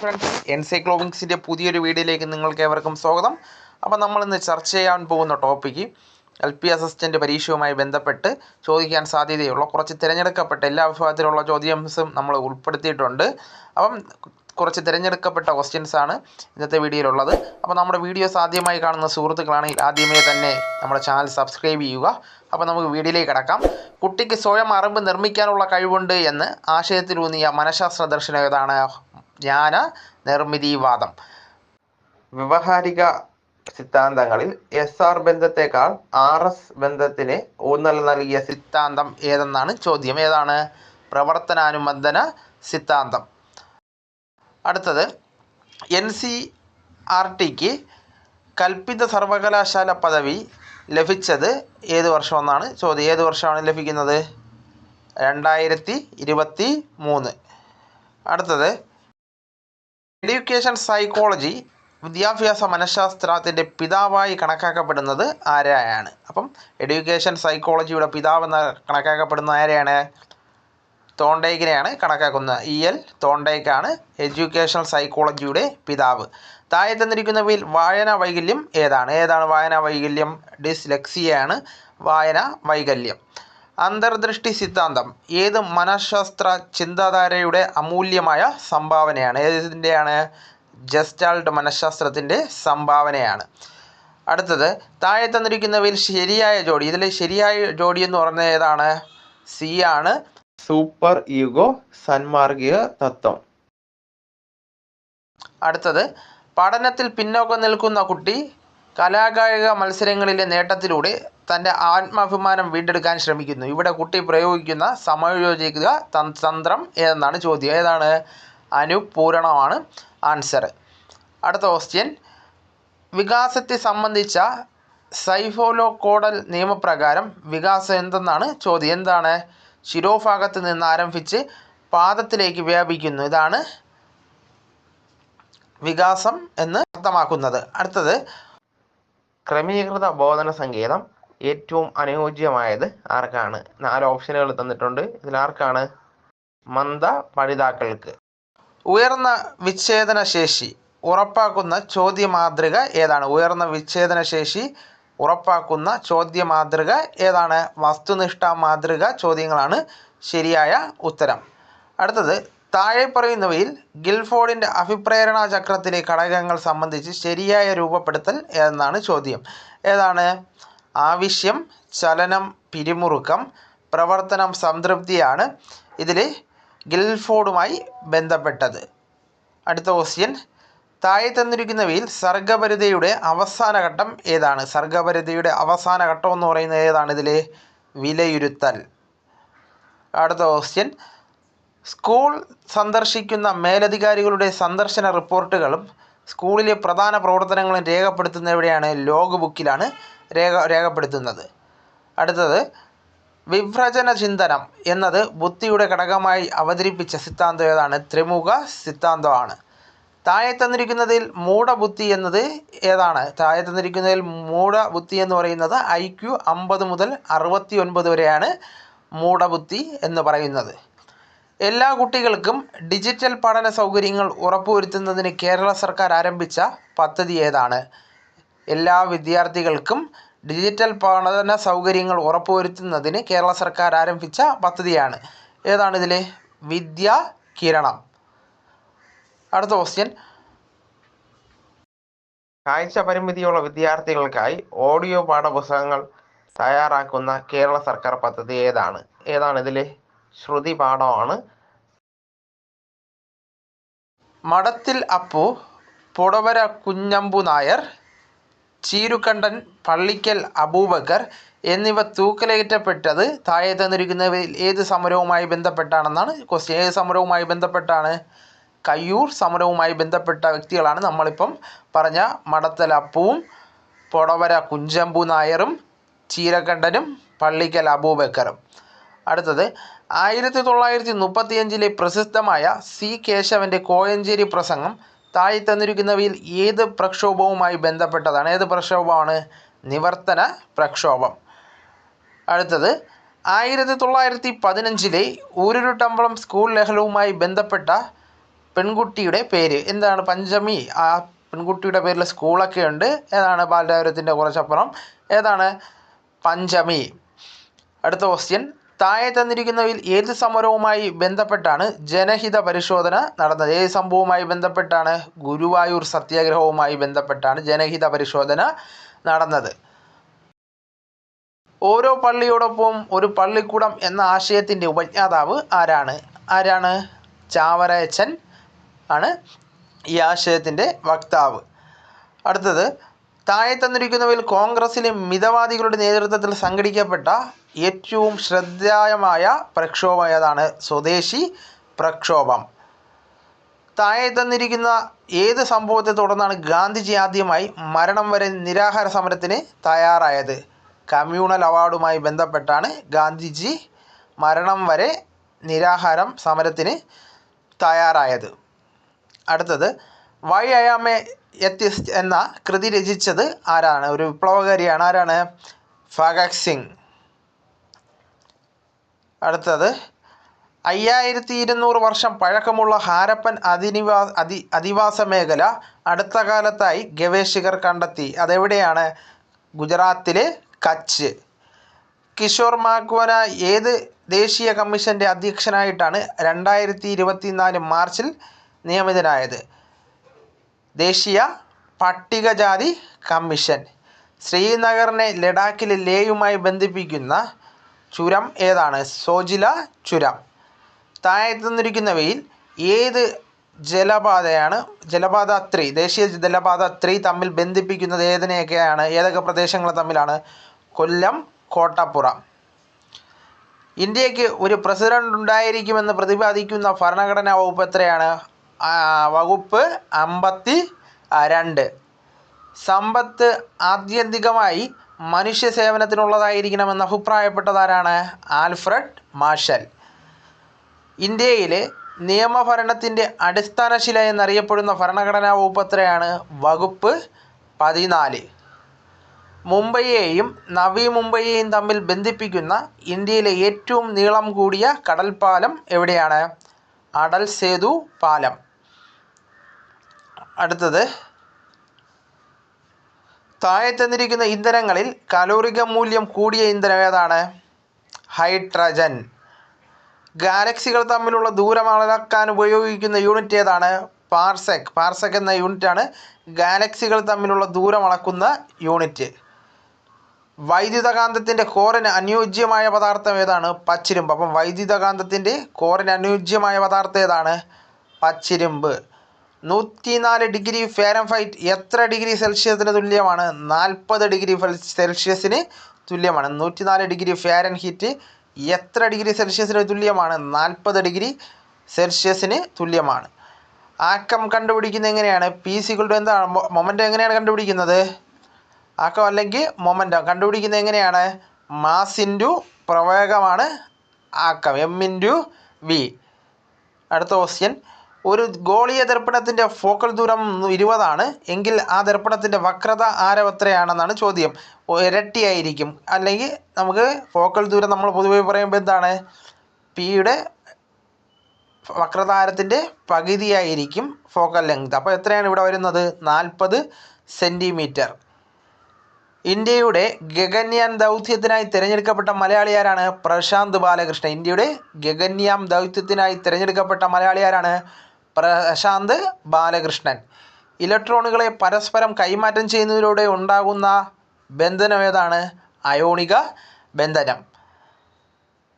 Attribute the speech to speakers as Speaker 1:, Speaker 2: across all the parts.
Speaker 1: Friends എൻസൈക്ലോവിങ്സിന്റെ പുതിയൊരു വീഡിയോയിലേക്ക് നിങ്ങൾക്ക് ഏവർക്കും സ്വാഗതം. അപ്പോൾ നമ്മൾ ഇന്ന് ചർച്ച ചെയ്യാൻ പോകുന്ന ടോപ്പിക്ക് എൽ പി അസിസ്റ്റന്റ് പരീക്ഷയുമായി ബന്ധപ്പെട്ട് ചോദിക്കാൻ സാധ്യതയുള്ള കുറച്ച് തിരഞ്ഞെടുക്കപ്പെട്ട എല്ലാ വിഭാഗത്തിലുള്ള ചോദ്യംസും നമ്മൾ ഉൾപ്പെടുത്തിയിട്ടുണ്ട്. അപ്പം കുറച്ച് തിരഞ്ഞെടുക്കപ്പെട്ട ക്വസ്റ്റ്യൻസ് ആണ് ഇന്നത്തെ വീഡിയോയിലുള്ളത്. അപ്പോൾ നമ്മുടെ വീഡിയോ സാധ്യമായി കാണുന്ന സുഹൃത്തുക്കളാണെങ്കിൽ ആദ്യമേ തന്നെ നമ്മുടെ ചാനൽ സബ്സ്ക്രൈബ് ചെയ്യുക. അപ്പോൾ നമുക്ക് വീഡിയോയിലേക്ക് കിടക്കാം. കുട്ടിക്ക് സ്വയം അറിവ് നിർമ്മിക്കാനുള്ള കഴിവുണ്ട് എന്ന് ആശയത്തിലൂന്നിയ മനഃശാസ്ത്ര ദർശനം ഏതാണ്? ജ്ഞാന നിർമ്മിതിവാദം വ്യവഹാരിക സിദ്ധാന്തങ്ങളിൽ എസ് ആർ ബന്ധത്തെക്കാൾ ആർ എസ് ബന്ധത്തിന് ഊന്നൽ നൽകിയ സിദ്ധാന്തം ഏതെന്നാണ്? ചോദ്യം ഏതാണ്? പ്രവർത്തനാനുബന്ധന സിദ്ധാന്തം. അടുത്തത് എൻ സി ആർ ടിക്ക് കൽപ്പിത സർവകലാശാല പദവി ലഭിച്ചത് ഏത് വർഷമെന്നാണ്? ചോദ്യം ഏത് വർഷമാണ് ലഭിക്കുന്നത്? രണ്ടായിരത്തി ഇരുപത്തി മൂന്ന്. അടുത്തത് എഡ്യൂക്കേഷൻ സൈക്കോളജി വിദ്യാഭ്യാസ മനഃശാസ്ത്രത്തിന്റെ പിതാവായി കണക്കാക്കപ്പെടുന്നത് ആരെയാണ് അപ്പം എഡ്യൂക്കേഷൻ സൈക്കോളജിയുടെ പിതാവ് എന്ന കണക്കാക്കപ്പെടുന്ന ആരെയാണ്? തോണ്ടേക്കിനെയാണ് കണക്കാക്കുന്നത്. ഇ എൽ തോണ്ടേക്കാണ് എഡ്യൂക്കേഷൻ സൈക്കോളജിയുടെ പിതാവ്. താഴെ തന്നിരിക്കുന്നവയിൽ വായനാ വൈകല്യം ഏതാണ്? ഏതാണ് വായനാ വൈകല്യം? ഡിസ്ലെക്സിയാണ് വായന വൈകല്യം. അന്തർദൃഷ്ടി സിദ്ധാന്തം. ഏത് മനഃശാസ്ത്ര ചിന്താധാരയുടെ അമൂല്യമായ സംഭാവനയാണ്? ഏതിന്റെയാണ് ജസ്റ്റാൾട്ട് മനഃശാസ്ത്രത്തിന്റെ സംഭാവനയാണ്. അടുത്തത് താഴെ തന്നിരിക്കുന്നവയിൽ ശരിയായ ജോഡി. ഇതിൽ ശരിയായ ജോഡി എന്ന് പറഞ്ഞത് ഏതാണ്? സി ആണ്. സൂപ്പർ ഈഗോ സന്മാർഗിക തത്വം. അടുത്തത് പഠനത്തിൽ പിന്നോക്കം നിൽക്കുന്ന കുട്ടി കലാകായിക മത്സരങ്ങളിലെ നേട്ടത്തിലൂടെ തന്റെ ആത്മാഭിമാനം വീണ്ടെടുക്കാൻ ശ്രമിക്കുന്നു. ഇവിടെ കുട്ടി പ്രയോഗിക്കുന്ന സമയോജിക തന്ത്രം ഏതെന്നാണ് ചോദ്യം. ഏതാണ്? അനുപൂരണമാണ് ആൻസർ. അടുത്ത ക്വസ്റ്റ്യൻ വികാസത്തെ സംബന്ധിച്ച സൈഫോലോ കോഡൽ നിയമപ്രകാരം വികാസം എന്തെന്നാണ് ചോദ്യം. എന്താണ്? ശിരോഭാഗത്ത് നിന്ന് ആരംഭിച്ച് പാദത്തിലേക്ക് വ്യാപിക്കുന്നു. ഇതാണ് വികാസം എന്ന് അർത്ഥമാക്കുന്നത്. അടുത്തത് ക്രമീകൃത ബോധന സങ്കേതം. ഏറ്റവും അനുയോജ്യമായത് ആർക്കാണ്? നാല് ഓപ്ഷനുകൾ തന്നിട്ടുണ്ട്. ഇതിൽ ആർക്കാണ്? മന്ദ പഠിതാക്കൾക്ക്. ഉയർന്ന വിച്ഛേദന ശേഷി ഉറപ്പാക്കുന്ന ചോദ്യ മാതൃക ഏതാണ്? ഉയർന്ന വിച്ഛേദന ശേഷി ഉറപ്പാക്കുന്ന ചോദ്യ മാതൃക ഏതാണ്? വസ്തുനിഷ്ഠ മാതൃക ചോദ്യങ്ങളാണ് ശരിയായ ഉത്തരം. അടുത്തത് താഴെ പറയുന്നവയിൽ ഗിൽഫോർഡിന്റെ അഭിപ്രേരണ ചക്രത്തിലെ ഘടകങ്ങൾ സംബന്ധിച്ച് ശരിയായ രൂപപ്പെടുത്തൽ എന്നാണ് ചോദ്യം. ഏതാണ്? ആവശ്യം ചലനം പിരിമുറുക്കം പ്രവർത്തനം സംതൃപ്തിയാണ് ഇതിൽ ഗിൽഫോർഡുമായി ബന്ധപ്പെട്ടത്. അടുത്ത ക്വസ്റ്റ്യൻ. താഴെ തന്നിരിക്കുന്നവയിൽ സർഗപരിതയുടെ അവസാന ഘട്ടം ഏതാണ്? സർഗപരിതയുടെ അവസാന ഘട്ടം എന്ന് പറയുന്നത് ഏതാണ് ഇതിൽ വിലയിരുത്തൽ. അടുത്ത ക്വസ്റ്റ്യൻ. സ്കൂൾ സന്ദർശിക്കുന്ന മേലധികാരികളുടെ സന്ദർശന റിപ്പോർട്ടുകളും സ്കൂളിലെ പ്രധാന പ്രവർത്തനങ്ങളും രേഖപ്പെടുത്തുന്ന എവിടെയാണ്? ലോഗ് ബുക്കിലാണ്. രേഖ രേഖപ്പെടുത്തുന്നത്. അടുത്തത് വിഭ്രജന ചിന്തനം എന്നത് ബുദ്ധിയുടെ ഘടകമായി അവതരിപ്പിച്ച സിദ്ധാന്തം ഏതാണ്? ത്രിമുഖ സിദ്ധാന്തമാണ്. താഴെ തന്നിരിക്കുന്നതിൽ മൂഢബുദ്ധി എന്നത് ഏതാണ്? താഴെ തന്നിരിക്കുന്നതിൽ മൂഢബുദ്ധി എന്ന് പറയുന്നത് ഐ ക്യു അമ്പത് മുതൽ അറുപത്തി ഒൻപത് വരെയാണ് മൂഢബുദ്ധി എന്ന് പറയുന്നത്. എല്ലാ കുട്ടികൾക്കും ഡിജിറ്റൽ പഠന സൗകര്യങ്ങൾ ഉറപ്പുവരുത്തുന്നതിന് കേരള സർക്കാർ ആരംഭിച്ച പദ്ധതി ഏതാണ്? എല്ലാ വിദ്യാർത്ഥികൾക്കും ഡിജിറ്റൽ പഠന സൗകര്യങ്ങൾ ഉറപ്പുവരുത്തുന്നതിന് കേരള സർക്കാർ ആരംഭിച്ച പദ്ധതിയാണ്. ഏതാണ് ഇതിലെ? വിദ്യാ കിരണം. അടുത്ത ക്വസ്റ്റ്യൻ കാഴ്ച പരിമിതിയുള്ള വിദ്യാർത്ഥികൾക്കായി ഓഡിയോ പാഠപുസ്തകങ്ങൾ തയ്യാറാക്കുന്ന കേരള സർക്കാർ പദ്ധതി ഏതാണ്? ഏതാണ് ഇതിൽ ശ്രുതി പാഠമാണ്. മഠത്തിൽ അപ്പു പുടവര കുഞ്ഞമ്പു നായർ ചീരുകണ്ഠൻ പള്ളിക്കൽ അബൂബക്കർ എന്നിവ തൂക്കിലേറ്റപ്പെട്ടത് താഴെ തന്നിരിക്കുന്നവയിൽ ഏത് സമരവുമായി ബന്ധപ്പെട്ടാണെന്നാണ് ക്വസ്റ്റ്യൻ ഏത് സമരവുമായി ബന്ധപ്പെട്ടാണ്? കയ്യൂർ സമരവുമായി ബന്ധപ്പെട്ട വ്യക്തികളാണ് നമ്മളിപ്പം പറഞ്ഞ മടത്തല അപ്പുവും പൊടവര കുഞ്ചമ്പു നായരും ചീരകണ്ഠനും പള്ളിക്കൽ അബൂബക്കറും. അടുത്തത് ആയിരത്തി തൊള്ളായിരത്തി മുപ്പത്തിയഞ്ചിലെ പ്രസിദ്ധമായ സി കേശവന്റെ കോയഞ്ചേരി പ്രസംഗം താഴെ തന്നിരിക്കുന്നവയിൽ ഏത് പ്രക്ഷോഭവുമായി ബന്ധപ്പെട്ടതാണ്? ഏത് പ്രക്ഷോഭമാണ്? നിവർത്തന പ്രക്ഷോഭം. അടുത്തത് ആയിരത്തി തൊള്ളായിരത്തി പതിനഞ്ചിലെ ഊരുരുട്ടമ്പളം സ്കൂൾ ലഹളവുമായി ബന്ധപ്പെട്ട പെൺകുട്ടിയുടെ പേര്. എന്താണ് പഞ്ചമി? ആ പെൺകുട്ടിയുടെ പേരിൽ സ്കൂളൊക്കെ ഉണ്ട്. ഏതാണ് ബാലരാപുരത്തിന്റെ കുറച്ചപ്പുറം? ഏതാണ് പഞ്ചമി? അടുത്ത ക്വസ്റ്റ്യൻ താഴെ തന്നിരിക്കുന്നവയിൽ ഏത് സമരവുമായി ബന്ധപ്പെട്ടാണ് ജനഹിത പരിശോധന നടന്നത്? ഏത് സംഭവവുമായി ബന്ധപ്പെട്ടാണ് ഗുരുവായൂർ സത്യാഗ്രഹവുമായി ബന്ധപ്പെട്ടാണ് ജനഹിത പരിശോധന നടന്നത്? ഓരോ പള്ളിയോടൊപ്പം ഒരു പള്ളിക്കൂടം എന്ന ആശയത്തിന്റെ ഉപജ്ഞാതാവ് ആരാണ്? ആരാണ്? ചാവരയച്ചൻ ആണ് ഈ ആശയത്തിന്റെ വക്താവ്. അടുത്തത് താഴെ തന്നിരിക്കുന്നവയിൽ കോൺഗ്രസിലെ മിതവാദികളുടെ നേതൃത്വത്തിൽ സംഘടിക്കപ്പെട്ട ഏറ്റവും ശ്രദ്ധേയമായ പ്രക്ഷോഭം ഏതാണ്? സ്വദേശി പ്രക്ഷോഭം. താഴെ തന്നിരിക്കുന്ന ഏത് സംഭവത്തെ തുടർന്നാണ് ഗാന്ധിജി ആദ്യമായി മരണം വരെ നിരാഹാര സമരത്തിന് തയ്യാറായത്? കമ്മ്യൂണൽ അവാർഡുമായി ബന്ധപ്പെട്ടാണ് ഗാന്ധിജി മരണം വരെ നിരാഹാരം സമരത്തിന് തയ്യാറായത്. അടുത്തത് വൈ അയാമെ എത്തിസ്റ്റ് എന്ന കൃതി രചിച്ചത് ആരാണ്? ഒരു വിപ്ലവകാരിയാണ്. ആരാണ്? ഫഗക് സിംഗ്. അടുത്തത്. അയ്യായിരത്തി ഇരുന്നൂറ് വർഷം പഴക്കമുള്ള ഹാരപ്പൻ അധിനിവാ അധി അധിവാസ മേഖല അടുത്ത കാലത്തായി ഗവേഷകർ കണ്ടെത്തി. അതെവിടെയാണ്? ഗുജറാത്തിലെ കച്ച്. കിഷോർ മാക്വന ഏത് ദേശീയ കമ്മീഷന്റെ അധ്യക്ഷനായിട്ടാണ് രണ്ടായിരത്തി ഇരുപത്തിനാല് മാർച്ചിൽ നിയമിതനായത്? ദേശീയ പട്ടികജാതി കമ്മീഷൻ. ശ്രീനഗറിനെ ലഡാക്കിലെ ലേയുമായി ബന്ധിപ്പിക്കുന്ന ചുരം ഏതാണ്? സോജില ചുരം. താഴെ തന്നിരിക്കുന്നവയിൽ ഏത് ജലപാതയാണ്? ജലപാത ത്രീ ദേശീയ ജലപാത ത്രീ തമ്മിൽ ബന്ധിപ്പിക്കുന്നത് ഏതിനെയൊക്കെയാണ്? ഏതൊക്കെ പ്രദേശങ്ങൾ തമ്മിലാണ്? കൊല്ലം കോട്ടപ്പുറ. ഇന്ത്യയ്ക്ക് ഒരു പ്രസിഡന്റ് ഉണ്ടായിരിക്കുമെന്ന് പ്രതിപാദിക്കുന്ന ഭരണഘടനാ വകുപ്പ് എത്രയാണ്? വകുപ്പ് അമ്പത്തി രണ്ട്. സമ്പത്ത് ആത്യന്തികമായി മനുഷ്യ സേവനത്തിനുള്ളതായിരിക്കണമെന്ന് അഭിപ്രായപ്പെട്ടതാരാണ്? ആൽഫ്രഡ് മാഷൽ ഇന്ത്യയിലെ നിയമഭരണത്തിന്റെ അടിസ്ഥാനശില എന്നറിയപ്പെടുന്ന ഭരണഘടനാ വകുപ്പ് എത്രയാണ് വകുപ്പ് പതിനാല്. മുംബൈയെയും നവി മുംബൈയെയും തമ്മിൽ ബന്ധിപ്പിക്കുന്ന ഇന്ത്യയിലെ ഏറ്റവും നീളം കൂടിയ കടൽപ്പാലം എവിടെയാണ്? അടൽ സേതു പാലം. അടുത്തത് താഴെ തന്നിരിക്കുന്ന ഇന്ധനങ്ങളിൽ കലോറിക മൂല്യം കൂടിയ ഇന്ധനം ഏതാണ്? ഹൈഡ്രജൻ. ഗാലക്സികൾ തമ്മിലുള്ള ദൂരം അളക്കാൻ ഉപയോഗിക്കുന്ന യൂണിറ്റ് ഏതാണ്? പാർസെക്. പാർസെക് എന്ന യൂണിറ്റാണ് ഗാലക്സികൾ തമ്മിലുള്ള ദൂരം അളക്കുന്ന യൂണിറ്റ്. വൈദ്യുതകാന്തത്തിന്റെ കോറിന് അനുയോജ്യമായ പദാർത്ഥം ഏതാണ്? പച്ചിരുമ്പ്. അപ്പം വൈദ്യുതകാന്തത്തിന്റെ കോറിന് അനുയോജ്യമായ പദാർത്ഥം ഏതാണ്? പച്ചിരുമ്പ്. നൂറ്റിനാല് ഡിഗ്രി ഫാരൻഹൈറ്റ് എത്ര ഡിഗ്രി സെൽഷ്യസിന് തുല്യമാണ്? നാൽപ്പത് ഡിഗ്രി സെൽഷ്യസിന് തുല്യമാണ്. നൂറ്റിനാല് ഡിഗ്രി ഫാരൻഹീറ്റ് എത്ര ഡിഗ്രി സെൽഷ്യസിന് തുല്യമാണ്? നാൽപ്പത് ഡിഗ്രി സെൽഷ്യസിന് തുല്യമാണ്. ആക്കം കണ്ടുപിടിക്കുന്നത് എങ്ങനെയാണ്? പി സികളുടെ എന്താണ്? മൊമെന്റം എങ്ങനെയാണ് കണ്ടുപിടിക്കുന്നത്? ആക്കം അല്ലെങ്കിൽ മൊമെന്റം കണ്ടുപിടിക്കുന്നത് എങ്ങനെയാണ്? മാസ് ഇന്റു പ്രവേഗമാണ് ആക്കം. M into V. അടുത്ത ക്വസ്റ്റ്യൻ. ഒരു ഗോളീയ ദർപ്പണത്തിന്റെ ഫോക്കൽ ദൂരം ഇരുപതാണ്. എങ്കിൽ ആ ദർപ്പണത്തിന്റെ വക്രത ആരം എത്രയാണെന്നാണ് ചോദ്യം ഇരട്ടിയായിരിക്കും. അല്ലെങ്കിൽ നമുക്ക് ഫോക്കൽ ദൂരം നമ്മൾ പൊതുവെ പറയുമ്പോൾ എന്താണ്? പിയുടെ വക്രതാരത്തിന്റെ പകുതിയായിരിക്കും ഫോക്കൽ ലെങ്ത്. അപ്പോൾ എത്രയാണ് ഇവിടെ വരുന്നത്? നാൽപ്പത് സെന്റിമീറ്റർ ഇന്ത്യയുടെ ഗഗന്യാൻ ദൗത്യത്തിനായി തിരഞ്ഞെടുക്കപ്പെട്ട മലയാളി ആരാണ്? പ്രശാന്ത് ബാലകൃഷ്ണൻ. ഇന്ത്യയുടെ ഗഗന്യാം ദൗത്യത്തിനായി തിരഞ്ഞെടുക്കപ്പെട്ട മലയാളി ആരാണ്? പ്രശാന്ത് ബാലകൃഷ്ണൻ. ഇലക്ട്രോണുകളെ പരസ്പരം കൈമാറ്റം ചെയ്യുന്നതിലൂടെ ഉണ്ടാകുന്ന ബന്ധനം ഏതാണ്? അയോണിക ബന്ധനം.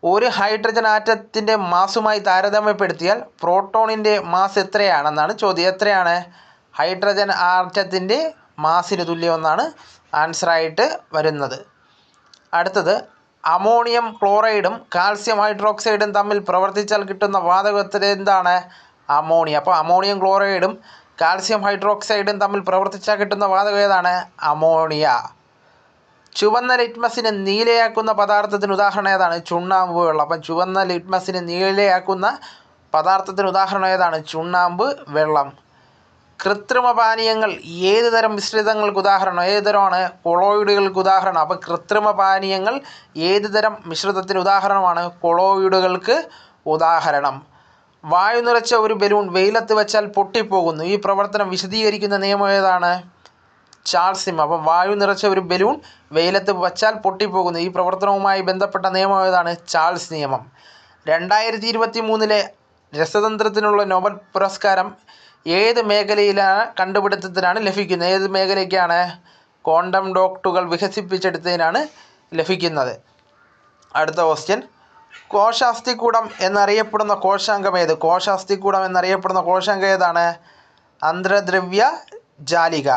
Speaker 1: ഒരു ഹൈഡ്രജൻ ആറ്റത്തിന്റെ മാസുമായി താരതമ്യപ്പെടുത്തിയാൽ പ്രോട്ടോണിന്റെ മാസ് എത്രയാണെന്നാണ് ചോദ്യം. എത്രയാണ്? ഹൈഡ്രജൻ ആറ്റത്തിന്റെ മാസിന് തുല്യമെന്നാണ് ആൻസറായിട്ട് വരുന്നത്. അടുത്തത് അമോണിയം ക്ലോറൈഡും കാൽസ്യം ഹൈഡ്രോക്സൈഡും തമ്മിൽ പ്രവർത്തിച്ചാൽ കിട്ടുന്ന വാതകത്തിന് എന്താണ്? അമോണിയ. അപ്പോൾ അമോണിയം ക്ലോറൈഡും കാൽസ്യം ഹൈഡ്രോക്സൈഡും തമ്മിൽ പ്രവർത്തിച്ചാൽ കിട്ടുന്ന വാതകം ഏതാണ്? അമോണിയ. ചുവന്ന ലിറ്റ്മസിനെ നീലയാക്കുന്ന പദാർത്ഥത്തിന് ഉദാഹരണം ഏതാണ്? ചുണ്ണാമ്പ് വെള്ളം. അപ്പം ചുവന്ന ലിറ്റ്മസിനെ നീലയാക്കുന്ന പദാർത്ഥത്തിന് ഉദാഹരണം ഏതാണ്? ചുണ്ണാമ്പ് വെള്ളം. കൃത്രിമ പാനീയങ്ങൾ ഏത് തരം മിശ്രിതങ്ങൾക്ക് ഉദാഹരണം? ഏത് തരമാണ്? കൊളോയിഡുകൾക്ക് ഉദാഹരണം. അപ്പോൾ കൃത്രിമ പാനീയങ്ങൾ ഏത് തരം മിശ്രിതത്തിന് ഉദാഹരണമാണ്? കൊളോയിഡുകൾക്ക് ഉദാഹരണം. വായു നിറച്ച ഒരു ബലൂൺ വെയിലത്ത് വെച്ചാൽ പൊട്ടിപ്പോകുന്നു. ഈ പ്രവർത്തനം വിശദീകരിക്കുന്ന നിയമം ഏതാണ് ചാൾസ് അപ്പം വായു നിറച്ച ഒരു ബലൂൺ വെയിലത്ത് വച്ചാൽ പൊട്ടിപ്പോകുന്നു. ഈ പ്രവർത്തനവുമായി ബന്ധപ്പെട്ട നിയമം ഏതാണ് ചാൾസ് നിയമം. രണ്ടായിരത്തി ഇരുപത്തി മൂന്നിലെ രസതന്ത്രത്തിനുള്ള നോബൽ പുരസ്കാരം ഏത് മേഖലയിലാണ് കണ്ടുപിടുത്തത്തിനാണ് ലഭിക്കുന്നത്? ഏത് മേഖലയ്ക്കാണ്? ക്വാണ്ടം ഡോക്ടുകൾ വികസിപ്പിച്ചെടുത്തതിനാണ് ലഭിക്കുന്നത്. അടുത്ത ക്വസ്റ്റ്യൻ. കോശാസ്ഥികൂടം എന്നറിയപ്പെടുന്ന കോശാംഗം ഏത്? കോശാസ്ഥികൂടം എന്നറിയപ്പെടുന്ന കോശാംഗം ഏതാണ്? അന്തർദ്രവ്യ ജാലിക.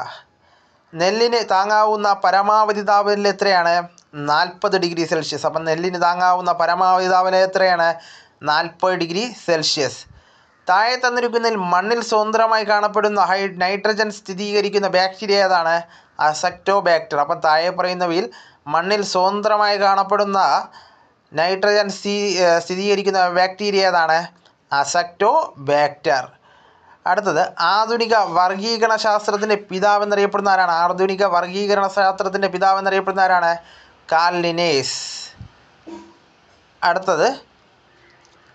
Speaker 1: നെല്ലിന് താങ്ങാവുന്ന പരമാവധി താപനില എത്രയാണ്? നാൽപ്പത് ഡിഗ്രി സെൽഷ്യസ്. അപ്പം നെല്ലിന് താങ്ങാവുന്ന പരമാവധി താപനില എത്രയാണ്? നാൽപ്പത് ഡിഗ്രി സെൽഷ്യസ്. താഴെ തന്നിരിക്കുന്നതിൽ മണ്ണിൽ സ്വതന്ത്രമായി കാണപ്പെടുന്ന ഹൈ നൈട്രജൻ സ്ഥിരീകരിക്കുന്ന ബാക്ടീരിയ ഏതാണ്? അസക്റ്റോ ബാക്ടർ അപ്പം താഴെ പറയുന്നവയിൽ മണ്ണിൽ സ്വതന്ത്രമായി കാണപ്പെടുന്ന നൈട്രജൻ സ്ഥി സ്ഥിരീകരിക്കുന്ന ബാക്ടീരിയ ഏതാണ്? അസക്റ്റോ ബാക്ടർ അടുത്തത് ആധുനിക വർഗീകരണ ശാസ്ത്രത്തിന്റെ പിതാവ് എന്നറിയപ്പെടുന്ന ആരാണ്? ആധുനിക വർഗീകരണ ശാസ്ത്രത്തിന്റെ പിതാവ് എന്നറിയപ്പെടുന്ന ആരാണ്? കാൽ ലിനേസ് അടുത്തത്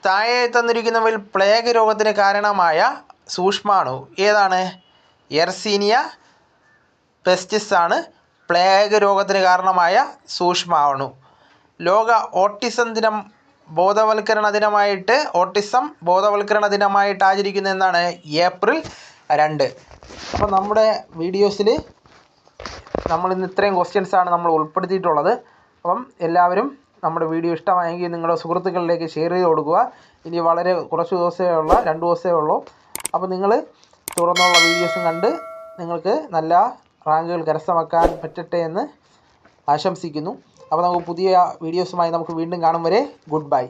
Speaker 1: താഴെ തന്നിരിക്കുന്നവയിൽ പ്ലേഗ് രോഗത്തിന് കാരണമായ സൂക്ഷ്മാണു. ഏതാണ്? എർസീനിയ പെസ്റ്റിസ് ആണ് പ്ലേഗ് രോഗത്തിന് കാരണമായ സൂക്ഷ്മാണു. ലോക ഓട്ടിസം ദിനം ബോധവൽക്കരണ ദിനമായിട്ട് ഓട്ടിസം ബോധവൽക്കരണ ദിനമായിട്ട് ആചരിക്കുന്ന എന്നാണ് ഏപ്രിൽ രണ്ട്. അപ്പോൾ നമ്മുടെ വീഡിയോസിൽ നമ്മൾ ഇന്ന് ഇത്രയും ക്വസ്റ്റ്യൻസാണ് നമ്മൾ ഉൾപ്പെടുത്തിയിട്ടുള്ളത്. അപ്പം എല്ലാവരും നമ്മുടെ വീഡിയോ ഇഷ്ടമായെങ്കിൽ നിങ്ങളുടെ സുഹൃത്തുക്കളിലേക്ക് ഷെയർ ചെയ്ത് കൊടുക്കുക. ഇനി വളരെ കുറച്ച് ദിവസമേ ഉള്ള രണ്ട് ദിവസമേ ഉള്ളൂ. അപ്പോൾ നിങ്ങൾ തുടർന്നുള്ള വീഡിയോസും കണ്ട് നിങ്ങൾക്ക് നല്ല റാങ്കുകൾ കരസ്ഥമാക്കാൻ പറ്റട്ടെ എന്ന് ആശംസിക്കുന്നു. അപ്പോൾ നമുക്ക് പുതിയ വീഡിയോസുമായി നമുക്ക് വീണ്ടും കാണും വരെ. Good bye